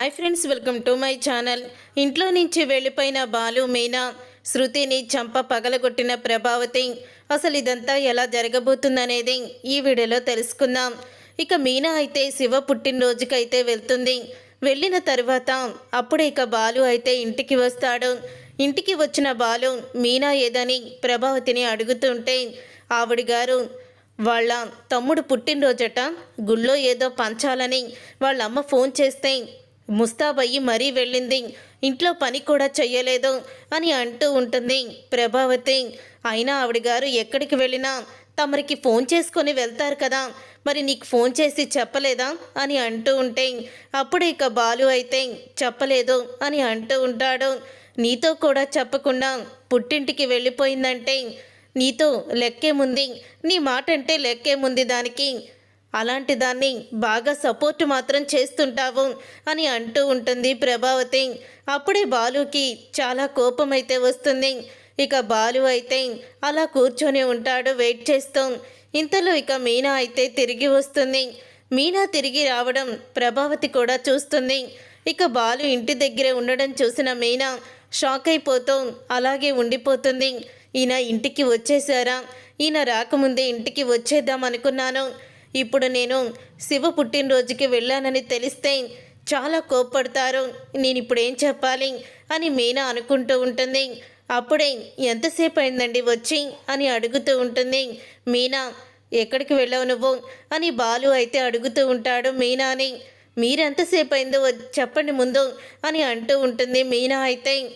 Hi friends welcome to my channel. ఇంట్లో నుంచి వెళ్ళిపోయిన బాలు మీనా శృతిని చంప పగలగొట్టిన ప్రభావతి. అసలు ఇదంతా ఎలా జరగబోతుందనేది ఈ వీడియోలో తెలుసుకుందాం. ఇక మీనా అయితే శివ పుట్టినరోజుకైతే వెళ్తుంది. వెళ్ళిన తర్వాత అప్పుడే ఇక బాలు అయితే ఇంటికి వస్తాడు. ఇంటికి వచ్చిన బాలు మీనా ఏదని ప్రభావతిని అడుగుతుంటే ఆవిడ గారు వాళ్ళ తమ్ముడు పుట్టినరోజట గుళ్ళో ఏదో పంచాలని వాళ్ళ అమ్మ ఫోన్ చేస్తే ముస్తాబయ్యి మరీ వెళ్ళింది. ఇంట్లో పని కూడా చెయ్యలేదు అని అంటూ ఉంటుంది ప్రభావతి. అయినా ఆవిడ గారు ఎక్కడికి వెళ్ళినా తమరికి ఫోన్ చేసుకొని వెళ్తారు కదా మరి నీకు ఫోన్ చేసి చెప్పలేదా అని అంటూ ఉంటే అప్పుడు ఇక బాలు అయితే చెప్పలేదు అని అంటూ ఉంటాడు. నీతో కూడా చెప్పకుండా పుట్టింటికి వెళ్ళిపోయిందంటే నీతో లెక్కేముంది నీ మాట అంటే లెక్కేముంది దానికి అలాంటి దాన్ని బాగా సపోర్ట్ మాత్రం చేస్తుంటావు అని అంటూ ఉంటుంది ప్రభావతి. అప్పుడే బాలుకి చాలా కోపం అయితే వస్తుంది. ఇక బాలు అయితే అలా కూర్చొని ఉంటాడు వెయిట్ చేస్తూ. ఇంతలో ఇక మీనా అయితే తిరిగి వస్తుంది. మీనా తిరిగి రావడం ప్రభావతి కూడా చూస్తుంది. ఇక బాలు ఇంటి దగ్గరే ఉండడం చూసిన మీనా షాక్ అయిపోతూ అలాగే ఉండిపోతుంది. ఈయన ఇంటికి వచ్చేసారా ఈయన రాకముందే ఇంటికి వచ్చేద్దాం అనుకున్నాను. ఇప్పుడు నేను శివ పుట్టినరోజుకి వెళ్ళానని తెలిస్తే చాలా కోప్పడతారు. నేను ఇప్పుడు ఏం చెప్పాలి? అని మీనా అనుకుంటూ ఉంటుంది. అప్పుడే ఎంతసేపు అయిందండి వచ్చి? అని అడుగుతూ ఉంటుంది. మీనా ఎక్కడికి వెళ్ళావు నువ్వు? అని బాలు అయితే అడుగుతూ ఉంటాడు మీనాని. మీరెంతసేపు అయిందో చెప్పండి ముందు అని అంటూ ఉంటుంది మీనా అయితే.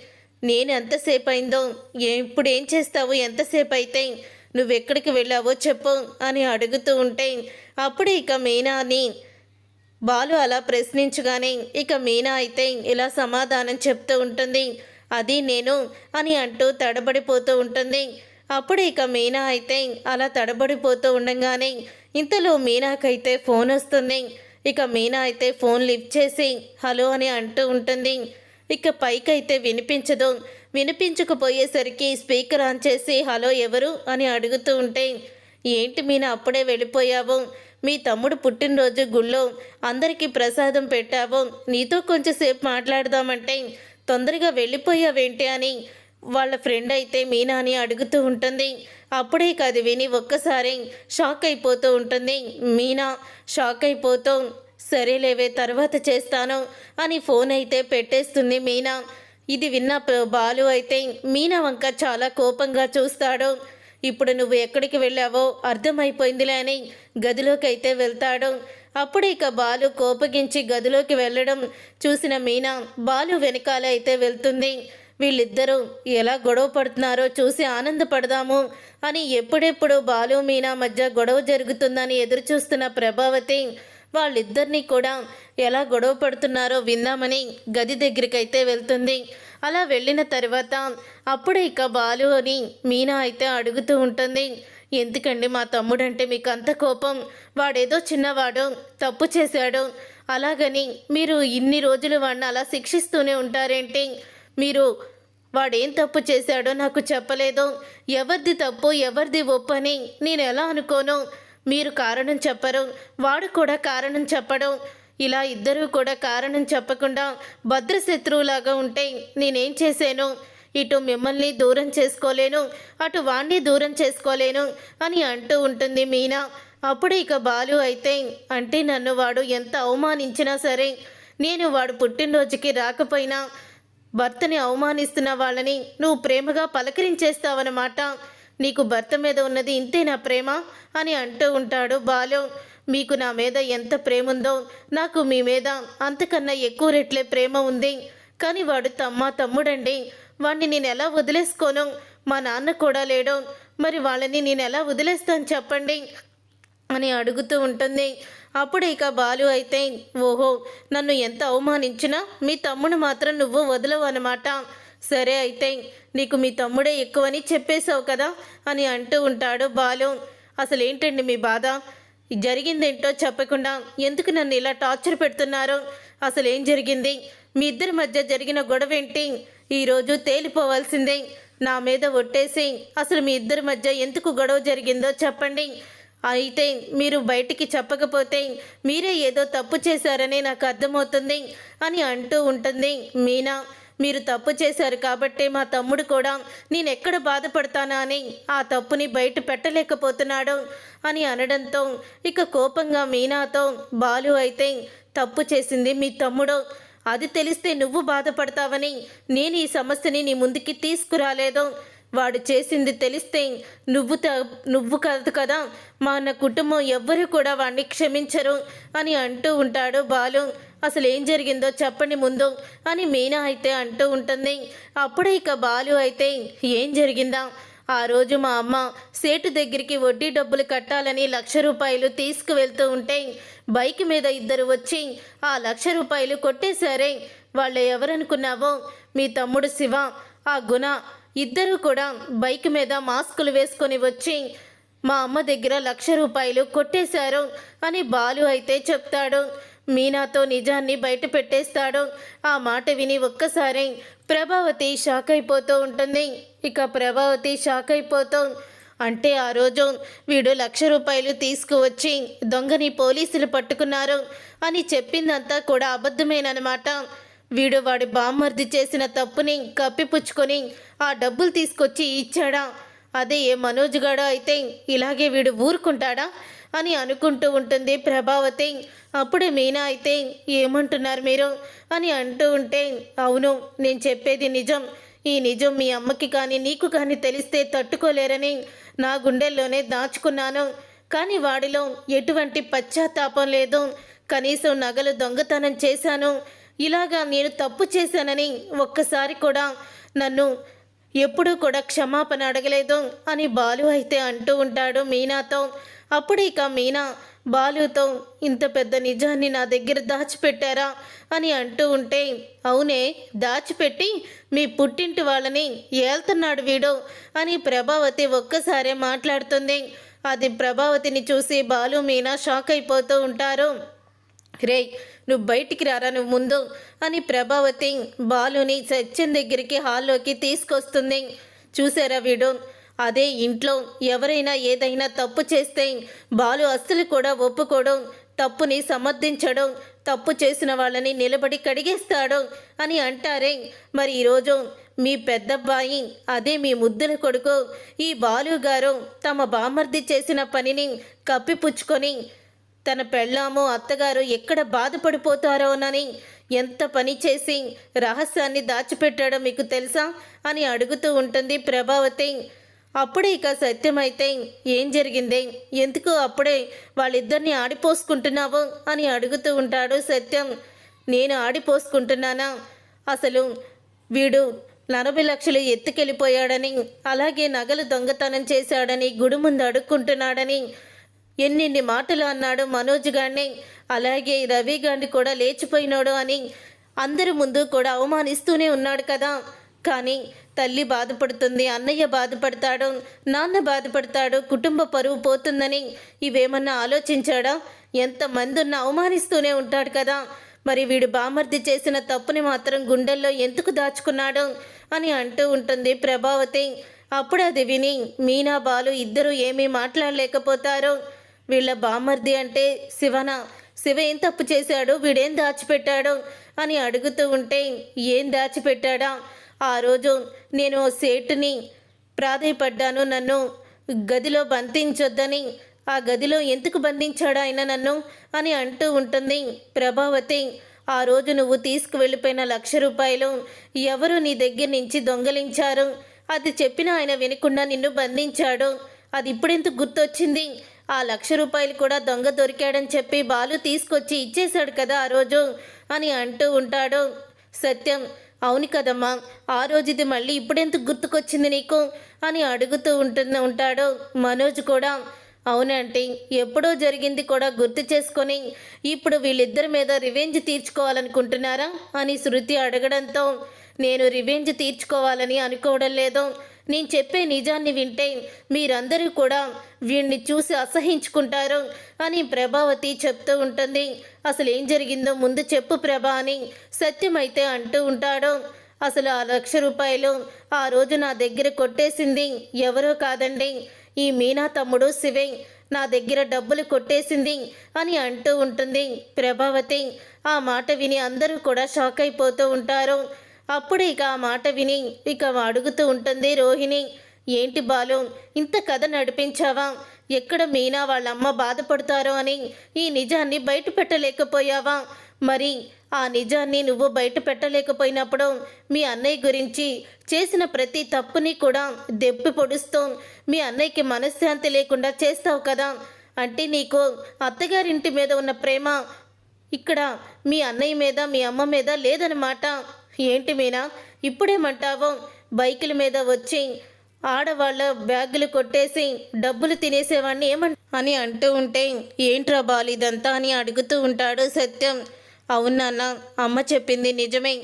నేను ఎంతసేపు అయిందో? ఏ- ఇప్పుడు ఏం చేస్తావు? ఎంతసేపు అయితే? నువ్వెక్కడికి వెళ్ళావో చెప్పు అని అడుగుతూ ఉంటే అప్పుడే ఇక మీనాని. బాలు అలా ప్రశ్నించగానే ఇక మీనా అయితే ఇలా సమాధానం చెప్తూ ఉంటుంది. అది నేను అని అంటూ తడబడిపోతూ ఉంటుంది. అప్పుడు ఇక మీనా అయితే అలా తడబడిపోతూ ఉండగానే ఇంతలో మీనాకైతే ఫోన్ వస్తుంది. ఇక మీనా అయితే ఫోన్ లిఫ్ట్ చేసి హలో అని అంటూ ఉంటుంది. ఇక పైకైతే వినిపించదు. వినిపించకపోయేసరికి స్పీకర్ ఆన్ చేసి హలో ఎవరు? అని అడుగుతూ ఉంటే ఏంటి మీనా అప్పుడే వెళ్ళిపోయావు? మీ తమ్ముడు పుట్టినరోజు గుళ్ళో అందరికీ ప్రసాదం పెట్టావు. నీతో కొంచెంసేపు మాట్లాడదామంటే తొందరగా వెళ్ళిపోయావేంటి అని వాళ్ళ ఫ్రెండ్ అయితే మీనా అని అడుగుతూ ఉంటుంది. అప్పుడే కాదు విని ఒక్కసారి షాక్ అయిపోతూ ఉంటుంది. మీనా షాక్ అయిపోతూ సరేలేవే తర్వాత చేస్తాను అని ఫోన్ అయితే పెట్టేస్తుంది మీనా. ఇది విన్న బాలు అయితే మీనా వంక చాలా కోపంగా చూస్తాడు. ఇప్పుడు నువ్వు ఎక్కడికి వెళ్ళావో అర్థమైపోయిందిలే అని గదిలోకి అయితే వెళ్తాడు. అప్పుడు ఇక బాలు కోపగించి గదిలోకి వెళ్ళడం చూసిన మీనా బాలు వెనకాల అయితే వెళ్తుంది. వీళ్ళిద్దరూ ఎలా గొడవ పడుతున్నారో చూసి ఆనందపడదాము అని ఎప్పుడెప్పుడు బాలు మీనా మధ్య గొడవ జరుగుతుందని ఎదురు చూస్తున్న ప్రభావతి వాళ్ళిద్దరినీ కూడా ఎలా గొడవ పడుతున్నారో విందామని గది దగ్గరికి అయితే వెళ్తుంది. అలా వెళ్ళిన తర్వాత అప్పుడే ఇక బాలు అని మీనా అయితే అడుగుతూ ఉంటుంది. ఎందుకండి మా తమ్ముడంటే మీకు అంత కోపం? వాడేదో చిన్నవాడు తప్పు చేశాడు. అలాగని మీరు ఇన్ని రోజులు వాడిని అలా శిక్షిస్తూనే ఉంటారేంటి? మీరు వాడేం తప్పు చేశాడో నాకు చెప్పలేదు. ఎవరిది తప్పు ఎవరిది ఒప్పని నేను ఎలా అనుకోను? మీరు కారణం చెప్పరు వాడు కూడా కారణం చెప్పడం ఇలా ఇద్దరూ కూడా కారణం చెప్పకుండా భద్రశత్రువులాగా ఉంటే నేనేం చేశాను ఇటు మిమ్మల్ని దూరం చేసుకోలేను అటు వాణ్ణి దూరం చేసుకోలేను అని అంటూ ఉంటుంది మీనా. అప్పుడు ఇక బాలు అయితే అంటే నన్ను వాడు ఎంత అవమానించినా సరే నేను వాడు పుట్టినరోజుకి రాకపోయినా భర్తని అవమానిస్తున్న వాళ్ళని నువ్వు ప్రేమగా పలకరించేస్తావన్నమాట. నీకు భర్త మీద ఉన్నది ఇంతే నా ప్రేమ అని అంటూ ఉంటాడు బాలు. మీకు నా మీద ఎంత ప్రేమ ఉందో నాకు మీ మీద అంతకన్నా ఎక్కువ రెట్లే ప్రేమ ఉంది. కానీ వాడు తమ్మ తమ్ముడండి. వాడిని నేను ఎలా వదిలేసుకోను? మా నాన్న కూడా లేడు. మరి వాళ్ళని నేను ఎలా వదిలేస్తాను చెప్పండి? అని అడుగుతూ ఉంటుంది. అప్పుడు ఇక బాలు అయితే ఓహో నన్ను ఎంత అవమానించినా మీ తమ్ముడు మాత్రం నువ్వు వదలవు అనమాట సరే అయితే నీకు మీ తమ్ముడే ఎక్కువని చెప్పేశావు కదా అని అంటూ ఉంటాడు బాలు. అసలు ఏంటండి మీ బాధ? జరిగిందేంటో చెప్పకుండా ఎందుకు నన్ను ఇలా టార్చర్ పెడుతున్నారు? అసలు ఏం జరిగింది? మీ ఇద్దరి మధ్య జరిగిన గొడవ ఏంటి ఈరోజు తేలిపోవాల్సిందే. నా మీద ఒట్టేసి అసలు మీ ఇద్దరి మధ్య ఎందుకు గొడవ జరిగిందో చెప్పండి. అయితే మీరు బయటికి చెప్పకపోతే మీరే ఏదో తప్పు చేశారని నాకు అర్థమవుతుంది అని అంటూ ఉంటుంది మీనా. మీరు తప్పు చేశారు కాబట్టే మా తమ్ముడు కూడా నేను ఎక్కడ బాధపడతానా అని ఆ తప్పుని బయట పెట్టలేకపోతున్నాడు అని అనడంతో ఇక కోపంగా మీనాతో బాలు అయితే తప్పు చేసింది మీ తమ్ముడు. అది తెలిస్తే నువ్వు బాధపడతావని నేను ఈ సమస్యని నీ ముందుకి తీసుకురాలేదు. వాడు చేసింది తెలిస్తే నువ్వు త నువ్వు కాదు కదా మా నా కుటుంబం ఎవ్వరూ కూడా వాడిని క్షమించరు అని అంటూ ఉంటాడు బాలు. అసలు ఏం జరిగిందో చెప్పండి ముందు అని మీనా అయితే అంటూ ఉంటుంది. అప్పుడే ఇక బాలు అయితే ఏం జరిగిందా? ఆ రోజు మా అమ్మ సేటు దగ్గరికి వడ్డీ డబ్బులు కట్టాలని లక్ష రూపాయలు తీసుకువెళ్తూ ఉంటే బైక్ మీద ఇద్దరు వచ్చి ఆ లక్ష రూపాయలు కొట్టేశారే. వాళ్ళు ఎవరనుకున్నావో? మీ తమ్ముడు శివ ఆ గుణ ఇద్దరు కూడా బైక్ మీద మాస్కులు వేసుకొని వచ్చి మా అమ్మ దగ్గర లక్ష రూపాయలు కొట్టేశారు అని బాలు అయితే చెప్తాడు. మీనాతో నిజాన్ని బయట పెట్టేస్తాడు. ఆ మాట విని ఒక్కసారి ప్రభావతి షాక్ అయిపోతూ ఉంటుంది. ఇక ప్రభావతి షాక్ అయిపోతూ అంటే ఆ రోజు వీడు లక్ష రూపాయలు తీసుకువచ్చి దొంగని పోలీసులు పట్టుకున్నారు అని చెప్పిందంతా కూడా అబద్ధమేనమాట వీడు వాడి బామ్మర్ది చేసిన తప్పుని కప్పిపుచ్చుకొని ఆ డబ్బులు తీసుకొచ్చి ఇచ్చాడా? అదే ఏ మనోజ్ గాడో అయితే ఇలాగే వీడు ఊరుకుంటాడా? అని అనుకుంటూ ఉంటుంది ప్రభావతి. అప్పుడు మీనా అయితే ఏమంటున్నారు మీరు? అని అంటూ ఉంటే అవును నేను చెప్పేది నిజం. ఈ నిజం మీ అమ్మకి కానీ నీకు కానీ తెలిస్తే తట్టుకోలేరని నా గుండెల్లోనే దాచుకున్నాను. కానీ వాడిలో ఎటువంటి పశ్చాత్తాపం లేదు. కనీసం నగలు దొంగతనం చేశాను. ఇలాగా నేను తప్పు చేశానని ఒక్కసారి కూడా నన్ను ఎప్పుడూ కూడా క్షమాపణ అడగలేదు అని బాలు అయితే అంటూ ఉంటాడు మీనాతో. అప్పుడు ఇక మీనా బాలుతో ఇంత పెద్ద నిజాన్ని నా దగ్గర దాచిపెట్టారా? అని అంటూ ఉంటే అవునే దాచిపెట్టి మీ పుట్టింటి వాళ్ళని ఏళ్తున్నాడు వీడు అని ప్రభావతి ఒక్కసారే మాట్లాడుతుంది. అది ప్రభావతిని చూసి బాలు మీనా షాక్ అయిపోతూ ఉంటారు. రే నువ్వు బయటికి రారా నువ్వు ముందు అని ప్రభావతి బాలుని సత్యం దగ్గరికి హాల్లోకి తీసుకొస్తుంది. చూసారా వీడు? అదే ఇంట్లో ఎవరైనా ఏదైనా తప్పు చేస్తే బాలు అస్సలు కూడా ఒప్పుకోవడం తప్పుని సమర్థించడం తప్పు చేసిన వాళ్ళని నిలబడి కడిగేస్తాడు అని అంటారే. మరి ఈరోజు మీ పెద్దబ్బాయి అదే మీ ముద్దుల కొడుకు ఈ బాలు గారు తమ బామర్ది చేసిన పనిని కప్పిపుచ్చుకొని తన పెళ్ళాము అత్తగారు ఎక్కడ బాధపడిపోతారోనని ఎంత పని చేసి రహస్యాన్ని దాచిపెట్టాడో మీకు తెలుసా? అని అడుగుతూ ఉంటుంది ప్రభావతి. అప్పుడే ఇక సత్యమైతే ఏం జరిగింది? ఎందుకు అప్పుడే వాళ్ళిద్దరిని ఆడిపోసుకుంటున్నావు? అని అడుగుతూ ఉంటాడు సత్యం. నేను ఆడిపోసుకుంటున్నానా? అసలు వీడు నలభై లక్షలు ఎత్తుకెళ్ళిపోయాడని అలాగే నగలు దొంగతనం చేశాడని గుడి ముందు అడుక్కుంటున్నాడని ఎన్నిన్ని మాటలు అన్నాడు మనోజ్ గారిని. అలాగే రవి గారిని కూడా లేచిపోయినాడు అని అందరి ముందు కూడా అవమానిస్తూనే ఉన్నాడు కదా. కానీ తల్లి బాధపడుతుంది అన్నయ్య బాధపడతాడు నాన్న బాధపడతాడు కుటుంబ పరువు పోతుందని ఇవేమన్నా ఆలోచించాడా? ఎంతమంది ఉన్న అవమానిస్తూనే ఉంటాడు కదా. మరి వీడు బామర్ది చేసిన తప్పుని మాత్రం గుండెల్లో ఎందుకు దాచుకున్నాడు అని అంటూ ఉంటుంది ప్రభావతి. అప్పుడు అది విని మీనా బాలు ఇద్దరు ఏమీ మాట్లాడలేకపోతారు. వీళ్ళ బామర్ది అంటే శివన శివ ఏం తప్పు చేశాడు? వీడేం దాచిపెట్టాడు? అని అడుగుతూ ఉంటే ఏం దాచిపెట్టాడా? ఆ రోజు నేను ఓ సేటుని ప్రాధాయపడ్డాను. నన్ను గదిలో బంధించొద్దని ఆ గదిలో ఎందుకు బంధించాడు ఆయన నన్ను అని అంటూ ఉంటుంది ప్రభావతి. ఆ రోజు నువ్వు తీసుకువెళ్ళిపోయిన లక్ష రూపాయలు ఎవరు నీ దగ్గర నుంచి దొంగలించారు? అది చెప్పిన ఆయన వినకుండా నిన్ను బంధించాడు. అది ఇప్పుడెందుకు గుర్తొచ్చింది? ఆ లక్ష రూపాయలు కూడా దొంగ దొరికాడని చెప్పి బాలు తీసుకొచ్చి ఇచ్చేశాడు కదా ఆ రోజు అని అంటూ ఉంటాడు. సత్యం అవును కదమ్మా ఆ రోజుది మళ్ళీ ఇప్పుడెందుకు గుర్తుకొచ్చింది నీకు? అని అడుగుతూ ఉంటున్న ఉంటాడో మనోజ్ కూడా. అవునంటే ఎప్పుడో జరిగింది కూడా గుర్తు చేసుకొని ఇప్పుడు వీళ్ళిద్దరి మీద రివెంజ్ తీర్చుకోవాలనుకుంటున్నారా? అని శృతి అడగడంతో నేను రివెంజ్ తీర్చుకోవాలని అనుకోవడం లేదు. నేను చెప్పే నిజాన్ని వింటే మీరందరూ కూడా వీణ్ణి చూసి అసహించుకుంటారు అని ప్రభావతి చెప్తూ ఉంటుంది. అసలు ఏం జరిగిందో ముందు చెప్పు ప్రభా అని సత్యమైతే అంటూ ఉంటాడు. అసలు ఆ లక్ష రూపాయలు ఆ రోజు నా దగ్గర కొట్టేసింది ఎవరో కాదండి. ఈ మీనా తమ్ముడు శివే నా దగ్గర డబ్బులు కొట్టేసింది అని అంటూ ఉంటుంది ప్రభావతి. ఆ మాట విని అందరూ కూడా షాక్ అయిపోతూ ఉంటారు. అప్పుడు ఇక ఆ మాట విని ఇక అడుగుతూ ఉంటుంది రోహిణి ఏంటి బాలు? ఇంత కథ నడిపించావా? ఎక్కడ మీనా వాళ్ళ అమ్మ బాధపడతారో అని ఈ నిజాన్ని బయట పెట్టలేకపోయావా? మరి ఆ నిజాన్ని నువ్వు బయట పెట్టలేకపోయినప్పుడు మీ అన్నయ్య గురించి చేసిన ప్రతి తప్పుని కూడా దెప్పి పొడుస్తూ మీ అన్నయ్యకి మనశ్శాంతి లేకుండా చేస్తావు కదా? అంటే నీకు అత్తగారింటి మీద ఉన్న ప్రేమ ఇక్కడ మీ అన్నయ్య మీద మీ అమ్మ మీద లేదనమాట ఏంటి మీనా? ఇప్పుడేమంటావు? బైకుల మీద వచ్చి ఆడవాళ్ళ బ్యాగులు కొట్టేసి డబ్బులు తినేసేవాడిని ఏమంట? అని అంటూ ఉంటే ఏంట్రా బాలు ఇదంతా అని అడుగుతూ ఉంటాడు సత్యం. అవునాన్న అమ్మ చెప్పింది నిజమే.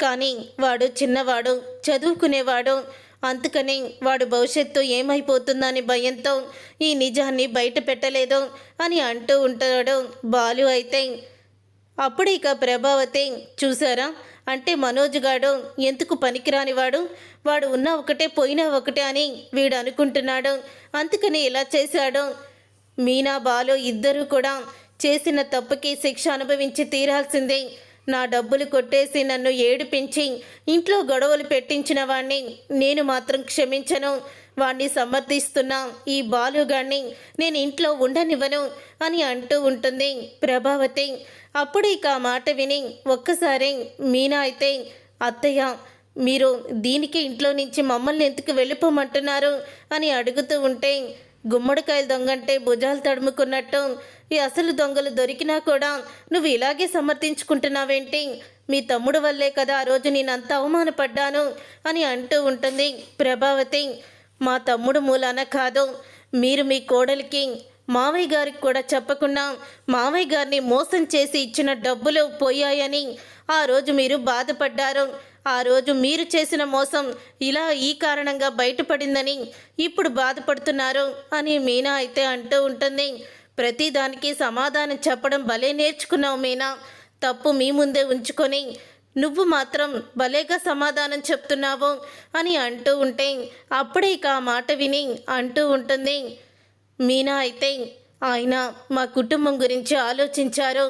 కానీ వాడు చిన్నవాడు చదువుకునేవాడు. అందుకని వాడు భవిష్యత్తు ఏమైపోతుందని భయంతో ఈ నిజాన్ని బయట పెట్టలేదు అని అంటూ ఉంటాడు బాలు అయితే. అప్పుడు ఇక ప్రభావతి చూసారా? అంటే మనోజ్ గాడు ఎందుకు పనికిరానివాడు? వాడు ఉన్న ఒకటే పోయినా ఒకటే అని వీడు అనుకుంటున్నాడు. అందుకని ఇలా చేశాడు. మీనా బాలు ఇద్దరూ కూడా చేసిన తప్పుకి శిక్ష అనుభవించి తీరాల్సిందే. నా డబ్బులు కొట్టేసి నన్ను ఏడిపించి ఇంట్లో గొడవలు పెట్టించిన వాణ్ణి నేను మాత్రం క్షమించను. వాణ్ణి సమర్థిస్తున్నా ఈ బాలుగాన్ని నేను ఇంట్లో ఉండనివ్వను అని అంటూ ఉంటుంది ప్రభావతి. అప్పుడు ఇక ఆ మాట విని ఒక్కసారి మీనా అయితే అత్తయ్య మీరు దీనికి ఇంట్లో నుంచి మమ్మల్ని ఎందుకు వెళ్ళిపోమంటున్నారు? అని అడుగుతూ ఉంటే గుమ్మడికాయల దొంగంటే భుజాలు తడుముకున్నట్టు ఈ అసలు దొంగలు దొరికినా కూడా నువ్వు ఇలాగే సమర్థించుకుంటున్నావేంటి? మీ తమ్ముడు వల్లే కదా ఆ రోజు నేనంత అవమానపడ్డాను? అని అంటూ ఉంటుంది ప్రభావతి. మా తమ్ముడు మూలాన కాదు. మీరు మీ కోడలికి మావయ్య గారికి కూడా చెప్పకుండా మావయ్య గారిని మోసం చేసి ఇచ్చిన డబ్బులు పోయాయని ఆ రోజు మీరు బాధపడ్డారు. ఆ రోజు మీరు చేసిన మోసం ఇలా ఈ కారణంగా బయటపడిందని ఇప్పుడు బాధపడుతున్నారు అని మీనా అయితే అంటూ ఉంటుంది. ప్రతిదానికి సమాధానం చెప్పడం భలే నేర్చుకున్నావు మీనా. తప్పు మీ ముందే ఉంచుకొని నువ్వు మాత్రం భలేగా సమాధానం చెప్తున్నావు అని అంటూ ఉంటే అప్పుడే ఇక ఆ మాట విని అంటూ ఉంటుంది. మీనా అయితే ఆయన మా కుటుంబం గురించి ఆలోచించారు.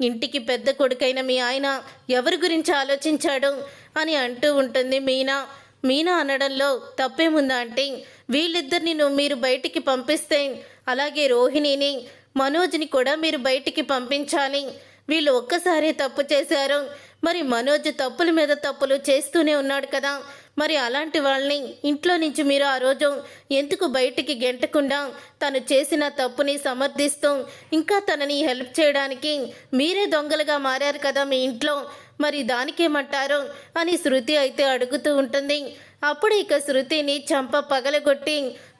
ఇంటికి పెద్ద కొడుకైన మీ ఆయన ఎవరి గురించి ఆలోచించాడు అని అంటూ ఉంటుంది మీనా. మీనా అనడంలో తప్పేముందా అంటే వీళ్ళిద్దరిని నువ్వు మీరు బయటికి పంపిస్తే అలాగే రోహిణిని మనోజ్ని కూడా మీరు బయటికి పంపించాలి. వీళ్ళు ఒక్కసారే తప్పు చేశారు. మరి మనోజ్ తప్పుల మీద తప్పులు చేస్తూనే ఉన్నాడు కదా. మరి అలాంటి వాళ్ళని ఇంట్లో నుంచి మీరు ఆ రోజు ఎందుకు బయటికి గెంటకుండా తను చేసిన తప్పుని సమర్థిస్తూ ఇంకా తనని హెల్ప్ చేయడానికి మీరే దొంగలుగా మారారు కదా మీ ఇంట్లో. మరి దానికేమంటారు అని శృతి అయితే అడుగుతూ ఉంటుంది. అప్పుడు ఇక శృతిని చంప పగలగొట్టి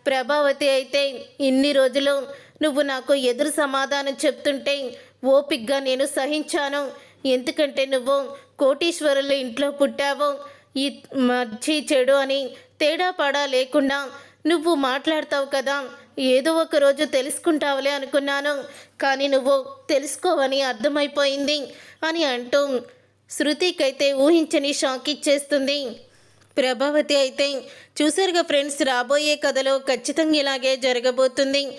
ప్రభావతి అయితే ఇన్ని రోజులు నువ్వు నాకు ఎదురు సమాధానం చెప్తుంటే ఓపిగ్గా నేను సహించాను. ఎందుకంటే నువ్వు కోటీశ్వరుల ఇంట్లో పుట్టావు. ఈ మంచి చెడు అని తేడా పాడా లేకుండా నువ్వు మాట్లాడతావు కదా. ఏదో ఒక రోజు తెలుసుకుంటావులే అనుకున్నాను. కానీ నువ్వు తెలుసుకోవని అర్థమైపోయింది అని అంటూ శృతికైతే ఊహించని షాక్ ఇచ్చేస్తుంది. ప్రభావతి అయితే చూసారుగా ఫ్రెండ్స్ రాబోయే కథలో ఖచ్చితంగా ఇలాగే జరగబోతుంది.